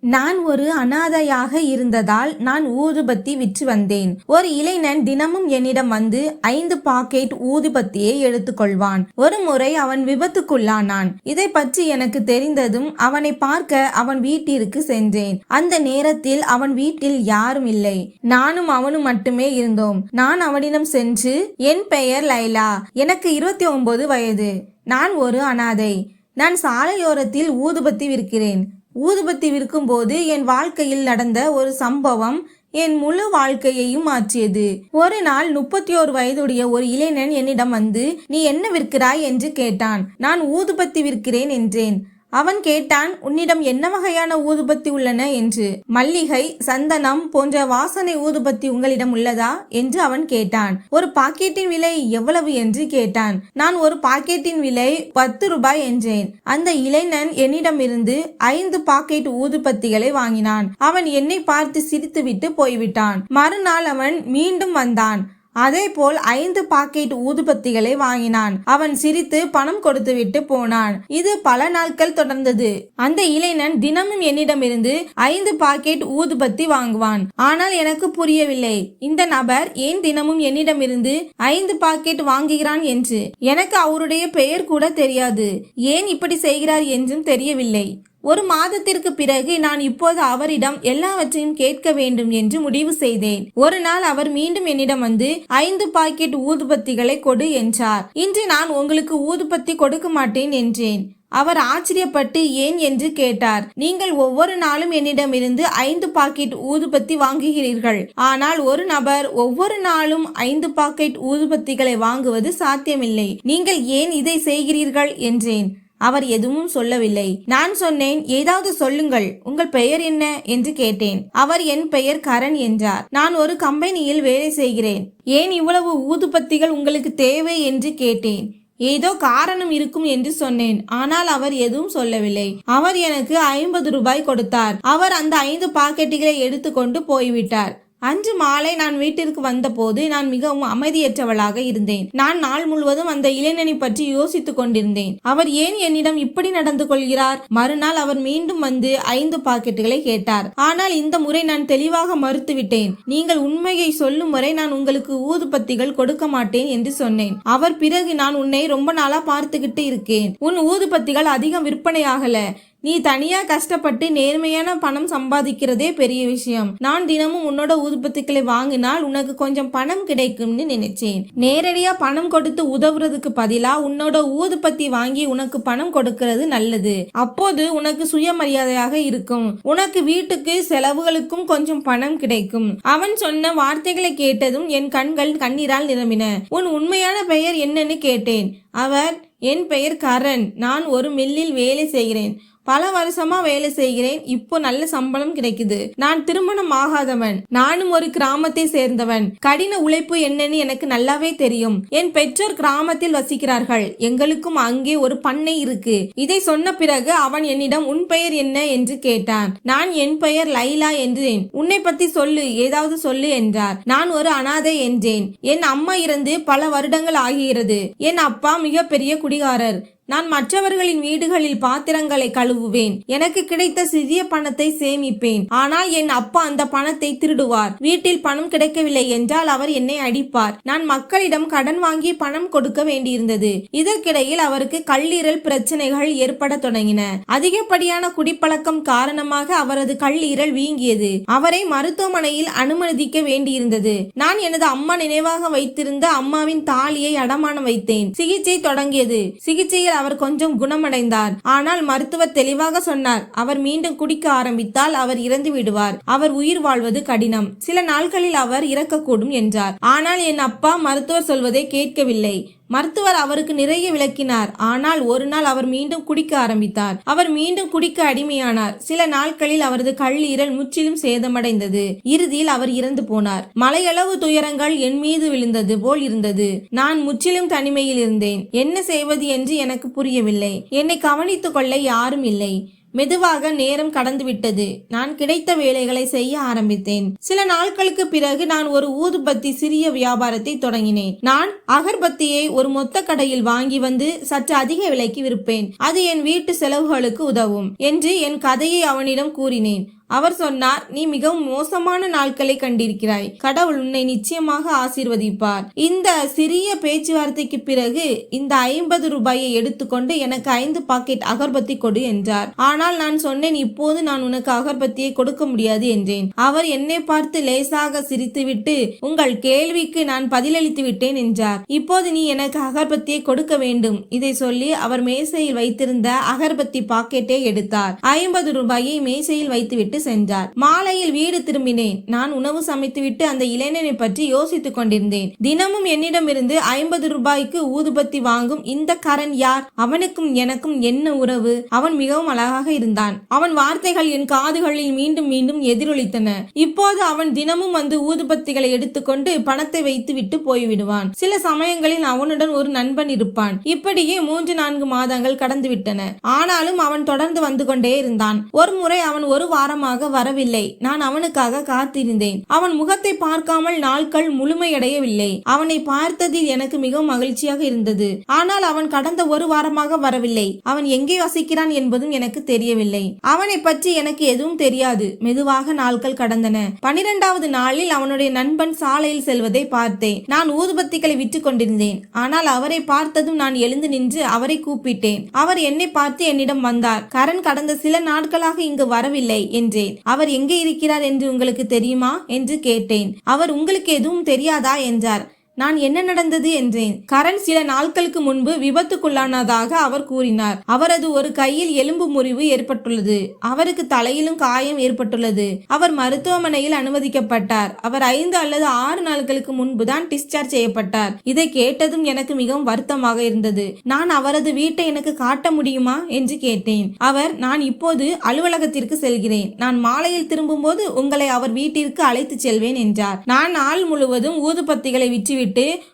நான் ஒரு அனாதையாக இருந்ததால் நான் ஊதுபத்தி விற்று வந்தேன். ஒரு இளைஞன் தினமும் என்னிடம் வந்து ஐந்து பாக்கெட் ஊதுபத்தியை எடுத்துக்கொள்வான். ஒரு முறை அவன் விபத்துக்குள்ளானான். இதை பற்றி எனக்கு தெரிந்ததும் அவனை பார்க்க அவன் வீட்டிற்கு சென்றேன். அந்த நேரத்தில் அவன் வீட்டில் யாரும் இல்லை. நானும் அவனும் மட்டுமே இருந்தோம். நான் அவனிடம் சென்று என் பெயர் லைலா. எனக்கு இருபத்தி ஒன்பது வயது. நான் ஒரு அனாதை. நான் சாலையோரத்தில் ஊதுபத்தி விற்கிறேன். ஊதுபத்தி விற்கும்போது என் வாழ்க்கையில் நடந்த ஒரு சம்பவம் என் முழு வாழ்க்கையையும் மாற்றியது. ஒரு நாள் முப்பத்தி ஓரு வயதுடைய ஒரு இளைஞன் என்னிடம் வந்து நீ என்ன விற்கிறாய்? என்று கேட்டான். நான் ஊதுபத்தி விற்கிறேன் என்றேன். அவன் கேட்டான் உன்னிடம் என்ன வகையான ஊதுபத்தி உள்ளன? என்று. மல்லிகை சந்தனம் போன்ற வாசனை ஊதுபத்தி உங்களிடம் உள்ளதா? என்று அவன் கேட்டான். ஒரு பாக்கெட்டின் விலை எவ்வளவு? என்று கேட்டான். நான் ஒரு பாக்கெட்டின் விலை பத்து ரூபாய் என்றேன். அந்த இளைஞன் என்னிடமிருந்து ஐந்து பாக்கெட் ஊதுபத்திகளை வாங்கினான். அவன் என்னை பார்த்து சிரித்துவிட்டு போய்விட்டான். மறுநாள் அவன் மீண்டும் வந்தான். அதேபோல் ஐந்து பாக்கெட் ஊதுபத்திகளை வாங்கினான். அவன் சிரித்து பணம் கொடுத்துவிட்டு போனான். இது பல நாட்கள் தொடர்ந்தது. அந்த இளைஞன் தினமும் என்னிடமிருந்து ஐந்து பாக்கெட் ஊதுபத்தி வாங்குவான். ஆனால் எனக்கு புரியவில்லை. இந்த நபர் ஏன் தினமும் என்னிடமிருந்து ஐந்து பாக்கெட் வாங்குகிறான் என்று. எனக்கு அவருடைய பெயர் கூட தெரியாது. ஏன் இப்படி செய்கிறார் என்றும் தெரியவில்லை. ஒரு மாதத்திற்கு பிறகு நான் இப்போது அவரிடம் எல்லாவற்றையும் கேட்க வேண்டும் என்று முடிவு செய்தேன். ஒரு நாள் அவர் மீண்டும் என்னிடம் வந்து ஐந்து பாக்கெட் ஊதுபத்திகளை கொடு என்றார். இன்று நான் உங்களுக்கு ஊதுபத்தி கொடுக்க மாட்டேன் என்றேன். அவர் ஆச்சரியப்பட்டு ஏன்? என்று கேட்டார். நீங்கள் ஒவ்வொரு நாளும் என்னிடமிருந்து ஐந்து பாக்கெட் ஊதுபத்தி வாங்குகிறீர்கள். ஆனால் ஒரு நபர் ஒவ்வொரு நாளும் ஐந்து பாக்கெட் ஊதுபத்திகளை வாங்குவது சாத்தியமில்லை. நீங்கள் ஏன் இதை செய்கிறீர்கள்? என்றேன். அவர் எதுவும் சொல்லவில்லை. நான் சொன்னேன் ஏதாவது சொல்லுங்கள். உங்கள் பெயர் என்ன? என்று கேட்டேன். அவர் என் பெயர் கரண் என்றார். நான் ஒரு கம்பெனியில் வேலை செய்கிறேன். ஏன் இவ்வளவு ஊதுபத்திகள் உங்களுக்கு தேவை? என்று கேட்டேன். ஏதோ காரணம் இருக்கும் என்று சொன்னேன். ஆனால் அவர் எதுவும் சொல்லவில்லை. அவர் எனக்கு ஐம்பது ரூபாய் கொடுத்தார். அவர் அந்த ஐந்து பாக்கெட்டுகளை எடுத்துக்கொண்டு போய்விட்டார். அன்று மாலை நான் வீட்டிற்கு வந்தபோது நான் மிகவும் அமைதியற்றவளாக இருந்தேன். நான் நாள் முழுவதும் அந்த இளைஞனை பற்றி யோசித்துக் கொண்டிருந்தேன். அவர் ஏன் என்னிடம் இப்படி நடந்து கொள்கிறார்? மறுநாள் அவர் மீண்டும் வந்து ஐந்து பாக்கெட்டுகளை கேட்டார். ஆனால் இந்த முறை நான் தெளிவாக மறுத்துவிட்டேன். நீங்கள் உண்மையை சொல்லும் வரை நான் உங்களுக்கு ஊதுபத்திகள் கொடுக்க மாட்டேன் என்று சொன்னேன். அவர் பிறகு நான் உன்னை ரொம்ப நாளா பார்த்துக்கிட்டு இருக்கேன். உன் ஊதுபத்திகள் அதிகம் விற்பனையாகல. நீ தனியாக கஷ்டப்பட்டு நேர்மையான பணம் சம்பாதிக்கிறதே பெரிய விஷயம். நான் தினமும் உன்னோட ஊதுபத்திகளை வாங்கினால் உனக்கு கொஞ்சம் பணம் கிடைக்கும்னு நினைச்சேன். நேரடியாக பணம் கொடுத்து உதவுறதுக்கு பதிலா உன்னோட ஊதுபத்தி வாங்கி உனக்கு பணம் கொடுக்கிறது நல்லது. அப்போது உனக்கு சுயமரியாதையாக இருக்கும். உனக்கு வீட்டுக்கு செலவுகளுக்கும் கொஞ்சம் பணம் கிடைக்கும். அவன் சொன்ன வார்த்தைகளை கேட்டதும் என் கண்கள் கண்ணீரால் நிரம்பின. உன் உண்மையான பெயர் என்னன்னு கேட்டேன். அவர் என் பெயர் கரண். நான் ஒரு மில்லில் வேலை செய்கிறேன். பல வருஷமா வேலை செய்கிறேன். இப்போ நல்ல சம்பளம் கிடைக்குது. நான் திருமணம் ஆகாதவன். நானும் ஒரு கிராமத்தை சேர்ந்தவன். கடின உழைப்பு என்னன்னு எனக்கு நல்லாவே தெரியும். என் பெற்றோர் கிராமத்தில் வசிக்கிறார்கள். எங்களுக்கும் அங்கே ஒரு பண்ணை இருக்கு. இதை சொன்ன பிறகு அவன் என்னிடம் உன் பெயர் என்ன? என்று கேட்டான். நான் என் பெயர் லைலா என்றேன். உன்னை பத்தி சொல்லு. ஏதாவது சொல்லு என்றார். நான் ஒரு அனாதை என்றேன். என் அம்மா இறந்து பல வருடங்கள் ஆகிறது என் அப்பா மிகப்பெரிய குடிகாரர். நான் மற்றவர்களின் வீடுகளில் பாத்திரங்களை கழுவுவேன். எனக்கு கிடைத்த சிறிய பணத்தை சேமிப்பேன். ஆனால் என் அப்பா அந்த பணத்தை திருடுவார். வீட்டில் பணம் கிடைக்கவில்லை என்றால் அவர் என்னை அடிப்பார். நான் மக்களிடம் கடன் வாங்கி பணம் கொடுக்க வேண்டியிருந்தது. இதற்கிடையில் அவருக்கு கல்லீரல் பிரச்சனைகள் ஏற்பட தொடங்கின. அதிகப்படியான குடிப்பழக்கம் காரணமாக அவரது கல்லீரல் வீங்கியது. அவரை மருத்துவமனையில் அனுமதிக்க வேண்டியிருந்தது. நான் எனது அம்மா நினைவாக வைத்திருந்த அம்மாவின் தாலியை அடமானம் வைத்தேன். சிகிச்சை தொடங்கியது. சிகிச்சையில் அவர் கொஞ்சம் குணமடைந்தார். ஆனால் மருத்துவர் தெளிவாக சொன்னார் அவர் மீண்டும் குடிக்க ஆரம்பித்தால் அவர் இறந்து விடுவார். அவர் உயிர் வாழ்வது கடினம். சில நாட்களில் அவர் இறக்கக்கூடும் என்றார். ஆனால் என் அப்பா மருத்துவர் சொல்வதை கேட்கவில்லை. மருத்துவர் அவருக்கு நிறைய விளக்கினார். ஆனால் ஒரு நாள் அவர் மீண்டும் குடிக்க ஆரம்பித்தார். அவர் மீண்டும் குடிக்க அடிமையானார். சில நாட்களில் அவரது கல்லீரல் முற்றிலும் சேதமடைந்தது. இறுதியில் அவர் இறந்து போனார். மலையளவு துயரங்கள் என் மீது விழுந்தது போல் இருந்தது. நான் முற்றிலும் தனிமையில் இருந்தேன். என்ன செய்வது என்று எனக்கு புரியவில்லை. என்னை கவனித்துக் கொள்ள யாரும் இல்லை. மெதுவாக நேரம் கடந்துவிட்டது. நான் கிடைத்த வேலைகளை செய்ய ஆரம்பித்தேன். சில நாட்களுக்கு பிறகு நான் ஒரு ஊதுபத்தி சிறிய வியாபாரத்தை தொடங்கினேன். நான் அகர்பத்தியை ஒரு மொத்த கடையில் வாங்கி வந்து சற்று அதிக விலைக்கு விற்பேன். அது என் வீட்டு செலவுகளுக்கு உதவும் என்று என் கதையை அவனிடம் கூறினேன். அவர் சொன்னார் நீ மிகவும் மோசமான நாட்களை கண்டிருக்கிறாய். கடவுள் உன்னை நிச்சயமாக ஆசீர்வதிப்பார். இந்த சிறிய பேச்சுவார்த்தைக்கு பிறகு இந்த ஐம்பது ரூபாயை எடுத்துக்கொண்டு எனக்கு ஐந்து பாக்கெட் அகர்பத்தி கொடு என்றார். ஆனால் நான் சொன்னேன் இப்போது நான் உனக்கு அகர்பத்தியை கொடுக்க முடியாது என்றேன். அவர் என்னை பார்த்து லேசாக சிரித்துவிட்டு உங்கள் கேள்விக்கு நான் பதிலளித்து விட்டேன் என்றார். இப்போது நீ எனக்கு அகர்பத்தியை கொடுக்க வேண்டும் இதை சொல்லி அவர் மேசையில் வைத்திருந்த அகர்பத்தி பாக்கெட்டை எடுத்தார். ஐம்பது ரூபாயை மேசையில் வைத்துவிட்டு சென்றார். மாலையில் வீடு திரும்பினேன். நான் உணவு சமைத்துவிட்டு அந்த இளைஞனை பற்றி யோசித்துக் கொண்டிருந்தேன். தினமும் என்னிடமிருந்து ஐம்பது ரூபாய்க்கு ஊதுபத்தி வாங்கும் இந்த கரண் யார்? அவனுக்கும் எனக்கும் என்ன உறவு? அவன் மிகவும் அழகாக இருந்தான். அவன் வார்த்தைகள் என் காதுகளில் மீண்டும் மீண்டும் எதிரொலித்தன. இப்போது அவன் தினமும் வந்து ஊதுபத்திகளை எடுத்துக்கொண்டு பணத்தை வைத்து விட்டு போய்விடுவான். சில சமயங்களில் அவனுடன் ஒரு நண்பன் இருப்பான். இப்படியே மூன்று நான்கு மாதங்கள் கடந்துவிட்டன. ஆனாலும் அவன் தொடர்ந்து வந்து கொண்டே இருந்தான். ஒரு முறை அவன் ஒரு வாரமாக வரவில்லை. நான் அவனுக்காக காத்திருந்தேன். அவன் முகத்தை பார்க்காமல் நாட்கள் முழுமையடையவில்லை. அவனை பார்த்ததில் எனக்கு மிகவும் மகிழ்ச்சியாக இருந்தது. ஆனால் அவன் கடந்த ஒரு வாரமாக வரவில்லை. அவன் எங்கே வசிக்கிறான் என்பதும் எனக்கு தெரியவில்லை. அவனை பற்றி எனக்கு எதுவும் தெரியாது. மெதுவாக நாட்கள் கடந்தன. பனிரெண்டாவது நாளில் அவனுடைய நண்பன் சாலையில் செல்வதை பார்த்தேன். நான் ஊதுபத்திகளை விற்று கொண்டிருந்தேன். ஆனால் அவரை பார்த்ததும் நான் எழுந்து நின்று அவரை கூப்பிட்டேன். அவர் என்னை பார்த்து என்னிடம் வந்தார். கரண் கடந்த சில நாட்களாக இங்கு வரவில்லை என்று. என்றேன் அவர் எங்கே இருக்கிறார் என்று உங்களுக்கு தெரியுமா? என்று கேட்டேன். அவர் உங்களுக்கு எதுவும் தெரியாதா? என்றார். நான் என்ன நடந்தது என்றேன். கரண் சில நாட்களுக்கு முன்பு விபத்துக்குள்ளானதாக அவர் கூறினார். அவரது ஒரு கையில் எலும்பு முறிவு ஏற்பட்டுள்ளது. அவருக்கு தலையிலும் காயம் ஏற்பட்டுள்ளது. அவர் மருத்துவமனையில் அனுமதிக்கப்பட்டார். அவர் ஐந்து அல்லது ஆறு நாட்களுக்கு முன்புதான் டிஸ்சார்ஜ் செய்யப்பட்டார். இதை கேட்டதும் எனக்கு மிகவும் வருத்தமாக இருந்தது. நான் அவரது வீட்டை எனக்கு காட்ட முடியுமா என்று கேட்டேன். அவர் நான் இப்போது அலுவலகத்திற்கு செல்கிறேன். நான் மாலையில் திரும்பும்போது உங்களை அவர் வீட்டிற்கு அழைத்து செல்வேன் என்றார். நான் நாள் முழுவதும் ஊதுபத்திகளை விற்றுவிட்டு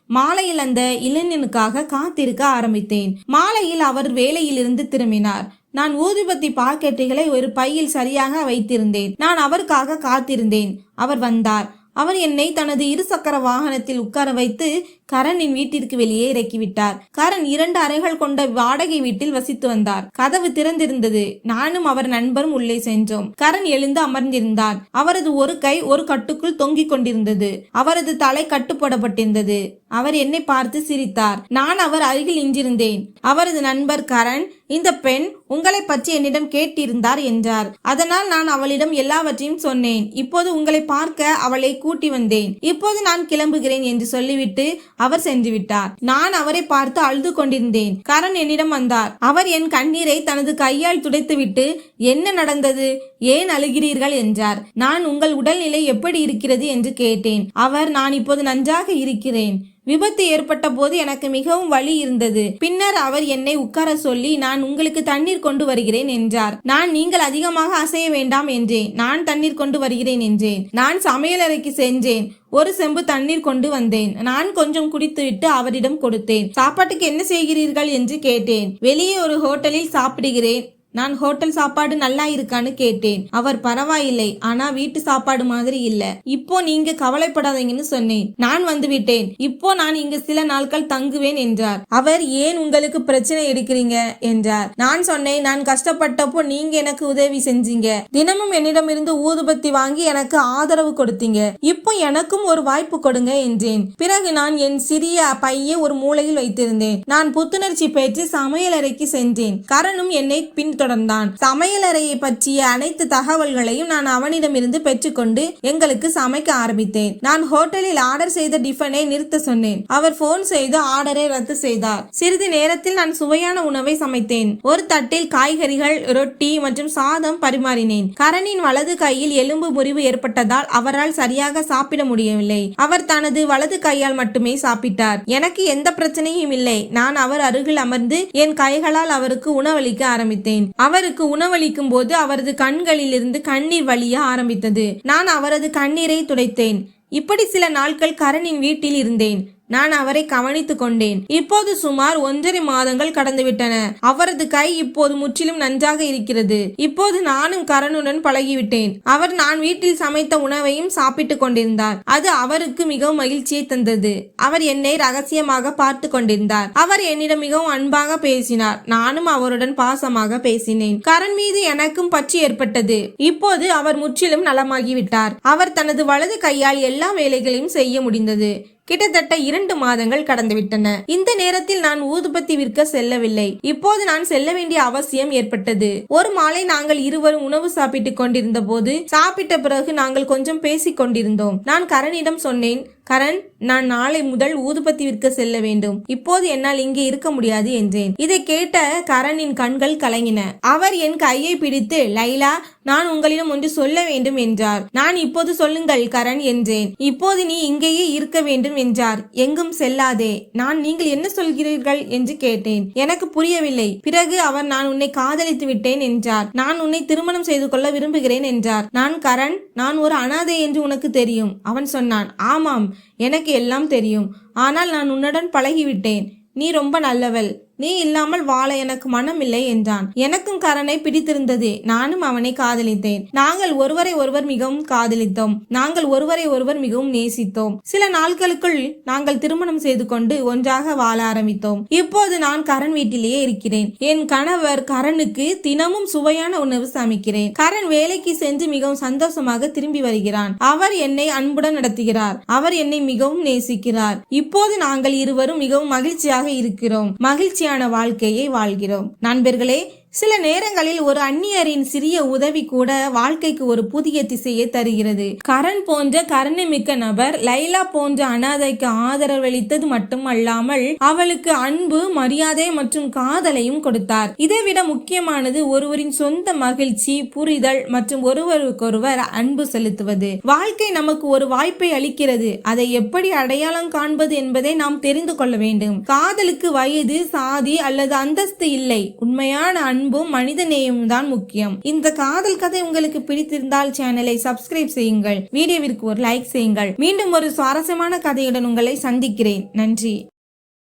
மாலையில் அந்த இளைஞனுக்காக காத்திருக்க ஆரம்பித்தேன். மாலையில் அவர் வேலையிலிருந்து திரும்பினார். நான் ஊதுபத்தி பாக்கெட்டுகளை ஒரு பையில் சரியாக வைத்திருந்தேன். நான் அவருக்காக காத்திருந்தேன். அவர் வந்தார். அவர் என்னை தனது இருசக்கர வாகனத்தில் உட்கார வைத்து கரணின் வீட்டிற்கு வெளியே இறக்கிவிட்டார். கரண் இரண்டு அறைகள் கொண்ட வாடகை வீட்டில் வசித்து வந்தார். கதவு திறந்திருந்தது. நானும் அவர் நண்பரும் உள்ளே சென்றோம். கரண் எழுந்து அமர்ந்திருந்தார் அவரது ஒரு கை ஒரு கட்டுக்குள் தொங்கிக் கொண்டிருந்தது. அவரது தலை கட்டுப்படப்பட்டிருந்தது. அவர் என்னை பார்த்து சிரித்தார். நான் அவர் அருகில் இன்றிருந்தேன் அவரது நண்பர் கரண் இந்த பெண் உங்களை பற்றி என்னிடம் கேட்டிருந்தார் என்றார். அதனால் நான் அவளிடம் எல்லாவற்றையும் சொன்னேன். இப்போது உங்களை பார்க்க அவளை கூட்டி வந்தேன். இப்போது நான் கிளம்புகிறேன் என்று சொல்லிவிட்டு அவர் சென்று விட்டார் நான் அவரை பார்த்து அழுது கொண்டிருந்தேன். கரண் என்னிடம் வந்தார். அவர் என் கண்ணீரை தனது கையால் துடைத்துவிட்டு என்ன நடந்தது? ஏன் அழுகிறீர்கள்? என்றார். நான் உங்கள் உடல்நிலை எப்படி இருக்கிறது? என்று கேட்டேன். அவர் நான் இப்போது நன்றாக இருக்கிறேன். விபத்து ஏற்பட்ட போது எனக்கு மிகவும் வலி இருந்தது. பின்னர் அவர் என்னை உட்கார சொல்லி நான் உங்களுக்கு தண்ணீர் கொண்டு வருகிறேன் என்றார். நான் நீங்கள் அதிகமாக அசைய வேண்டாம் என்றேன். நான் தண்ணீர் கொண்டு வருகிறேன் என்றேன். நான் சமையலறைக்கு சென்றேன். ஒரு செம்பு தண்ணீர் கொண்டு வந்தேன். நான் கொஞ்சம் குடித்துவிட்டு அவரிடம் கொடுத்தேன். சாப்பாட்டுக்கு என்ன செய்கிறீர்கள்? என்று கேட்டேன். வெளியே ஒரு ஹோட்டலில் சாப்பிடுகிறேன். நான் ஹோட்டல் சாப்பாடு நல்லா இருக்கான்னு கேட்டேன். அவர் பரவாயில்லை ஆனா வீட்டு சாப்பாடு மாதிரி இல்ல. இப்போ நீங்க கவலைப்படாதீங்கன்னு சொன்னேன். நான் வந்து விட்டேன். இப்போ நான் இங்க சில நாட்கள் தங்குவேன் என்றார். அவர் ஏன் உங்களுக்கு பிரச்சனை எடுக்கிறீங்க? என்றார். நான் சொன்னேன் நான் கஷ்டப்பட்டப்போ நீங்க எனக்கு உதவி செஞ்சீங்க. தினமும் என்னிடமிருந்து ஊதுபத்தி வாங்கி எனக்கு ஆதரவு கொடுத்தீங்க. இப்போ எனக்கும் ஒரு வாய்ப்பு கொடுங்க என்றேன். பிறகு நான் என் சிறிய பையை ஒரு மூலையில் வைத்திருந்தேன். நான் புத்துணர்ச்சி பெற்று சமையலறைக்கு சென்றேன். கரணும் என்னை பின் தொடர்ந்தான் சமையலறையை பற்றிய அனைத்து தகவல்களையும் நான் அவனிடமிருந்து பெற்றுக்கொண்டு எங்களுக்கு சமைக்க ஆரம்பித்தேன். நான் ஹோட்டலில் ஆர்டர் செய்த டிஃபனை நிறுத்த சொன்னேன். அவர் போன் செய்து ஆர்டரை ரத்து செய்தார். சிறிது நேரத்தில் நான் சுவையான உணவை சமைத்தேன். ஒரு தட்டில் காய்கறிகள் ரொட்டி மற்றும் சாதம் பரிமாறினேன். கரணின் வலது கையில் எலும்பு முறிவு ஏற்பட்டதால் அவரால் சரியாக சாப்பிட முடியவில்லை. அவர் தனது வலது கையால் மட்டுமே சாப்பிட்டார். எனக்கு எந்த பிரச்சனையும் இல்லை. நான் அவர் அருகில் அமர்ந்து என் கைகளால் அவருக்கு உணவளிக்க ஆரம்பித்தேன். அவருக்கு உணவளிக்கும் போது அவரது கண்களிலிருந்து கண்ணீர் வழிய ஆரம்பித்தது. நான் அவரது கண்ணீரை துடைத்தேன். இப்படி சில நாட்கள் கரணின் வீட்டில் இருந்தேன். நான் அவரை கவனித்துக் கொண்டேன். இப்போது சுமார் ஒன்றரை மாதங்கள் கடந்துவிட்டன. அவரது கை இப்போது முற்றிலும் நன்றாக இருக்கிறது. இப்போது நானும் கரனுடன் பழகிவிட்டேன். அவர் நான் வீட்டில் சமைத்த உணவையும் சாப்பிட்டுக் கொண்டிருந்தார். அது அவருக்கு மிகவும் மகிழ்ச்சியை தந்தது. அவர் என்னை ரகசியமாக பார்த்து கொண்டிருந்தார். அவர் என்னிடம் மிகவும் அன்பாக பேசினார். நானும் அவருடன் பாசமாக பேசினேன். கரண் மீது எனக்கும் பற்றி ஏற்பட்டது. இப்போது அவர் முற்றிலும் நலமாகிவிட்டார். அவர் தனது வலது கையால் எல்லா வேலைகளையும் செய்ய முடிந்தது. கிட்டத்தட்ட இரண்டு மாதங்கள் கடந்துவிட்டன. இந்த நேரத்தில் நான் ஊதுபத்தி விற்க செல்லவில்லை. இப்போது நான் செல்ல வேண்டிய அவசியம் ஏற்பட்டது. ஒரு மாலை நாங்கள் இருவரும் உணவு சாப்பிட்டுக் கொண்டிருந்த போது சாப்பிட்ட பிறகு நாங்கள் கொஞ்சம் பேசிக் கொண்டிருந்தோம். நான் கரணிடம் சொன்னேன் கரண் நான் நாளை முதல் ஊதுபத்தி விற்க செல்ல வேண்டும். இப்போது என்னால் இங்கே இருக்க முடியாது என்றேன். இதை கேட்ட கரணின் கண்கள் கலங்கின. அவர் என் கையை பிடித்து லைலா நான் உங்களிடம் ஒன்று சொல்ல வேண்டும் என்றார். நான் இப்போது சொல்லுங்கள் கரண் என்றேன். இப்போது நீ இங்கேயே இருக்க வேண்டும் என்றார். எங்கும் செல்லாதே. நான் நீங்கள் என்ன சொல்கிறீர்கள் என்று கேட்டேன். எனக்கு புரியவில்லை. பிறகு அவர் நான் உன்னை காதலித்து விட்டேன் என்றார். நான் உன்னை திருமணம் செய்து கொள்ள விரும்புகிறேன் என்றார். நான் கரண் நான் ஒரு அனாதை என்று உனக்கு தெரியும் அவன் சொன்னான். ஆமாம். எனக்கு எல்லாம் தெரியும். ஆனால் நான் உன்னுடன் பழகிவிட்டேன். நீ ரொம்ப நல்லவள். நீ இல்லாமல் வாழ எனக்கு மனமில்லை என்றான். எனக்கும் கரனை பிடித்திருந்தது. நானும் அவனை காதலித்தேன். நாங்கள் ஒருவரை ஒருவர் மிகவும் காதலித்தோம். நாங்கள் ஒருவரை ஒருவர் மிகவும் நேசித்தோம். சில நாட்களுக்குள் நாங்கள் திருமணம் செய்து கொண்டு ஒன்றாக வாழ ஆரம்பித்தோம். இப்போது நான் கரண் வீட்டிலேயே இருக்கிறேன். என் கணவர் கரனுக்கு தினமும் சுவையான உணவு சமைக்கிறேன். கரண் வேலைக்கு சென்று மிகவும் சந்தோஷமாக திரும்பி வருகிறான். அவர் என்னை அன்புடன் நடத்துகிறார். அவர் என்னை மிகவும் நேசிக்கிறார். இப்போது நாங்கள் இருவரும் மிகவும் மகிழ்ச்சியாக இருக்கிறோம். மகிழ்ச்சி மகிழ்ச்சியான வாழ்க்கையை வாழ்கிறோம். நண்பர்களே சில நேரங்களில் ஒரு அந்நியரின் சிறிய உதவி கூட வாழ்க்கைக்கு ஒரு புதிய திசையை தருகிறது. கரண் போன்ற கருணைமிக்க நபர் லைலா போன்ற அனாதைக்கு ஆதரவளித்தது மட்டுமல்லாமல் அவளுக்கு அன்பு மரியாதை மற்றும் காதலையும் கொடுத்தார். இதைவிட முக்கியமானது ஒருவரின் சொந்த மகிழ்ச்சி புரிதல் மற்றும் ஒருவருக்கொருவர் அன்பு செலுத்துவது. வாழ்க்கை நமக்கு ஒரு வாய்ப்பை அளிக்கிறது. அதை எப்படி அடையாளம் காண்பது என்பதை நாம் தெரிந்து கொள்ள வேண்டும். காதலுக்கு வயது சாதி அல்லது அந்தஸ்து இல்லை. உண்மையான அன்பும் மனித நேயமும் தான் முக்கியம். இந்த காதல் கதை உங்களுக்கு பிடித்திருந்தால் சேனலை சப்ஸ்கிரைப் செய்யுங்கள். வீடியோவிற்கு ஒரு லைக் செய்யுங்கள். மீண்டும் ஒரு சுவாரஸ்யமான கதையுடன் உங்களை சந்திக்கிறேன். நன்றி.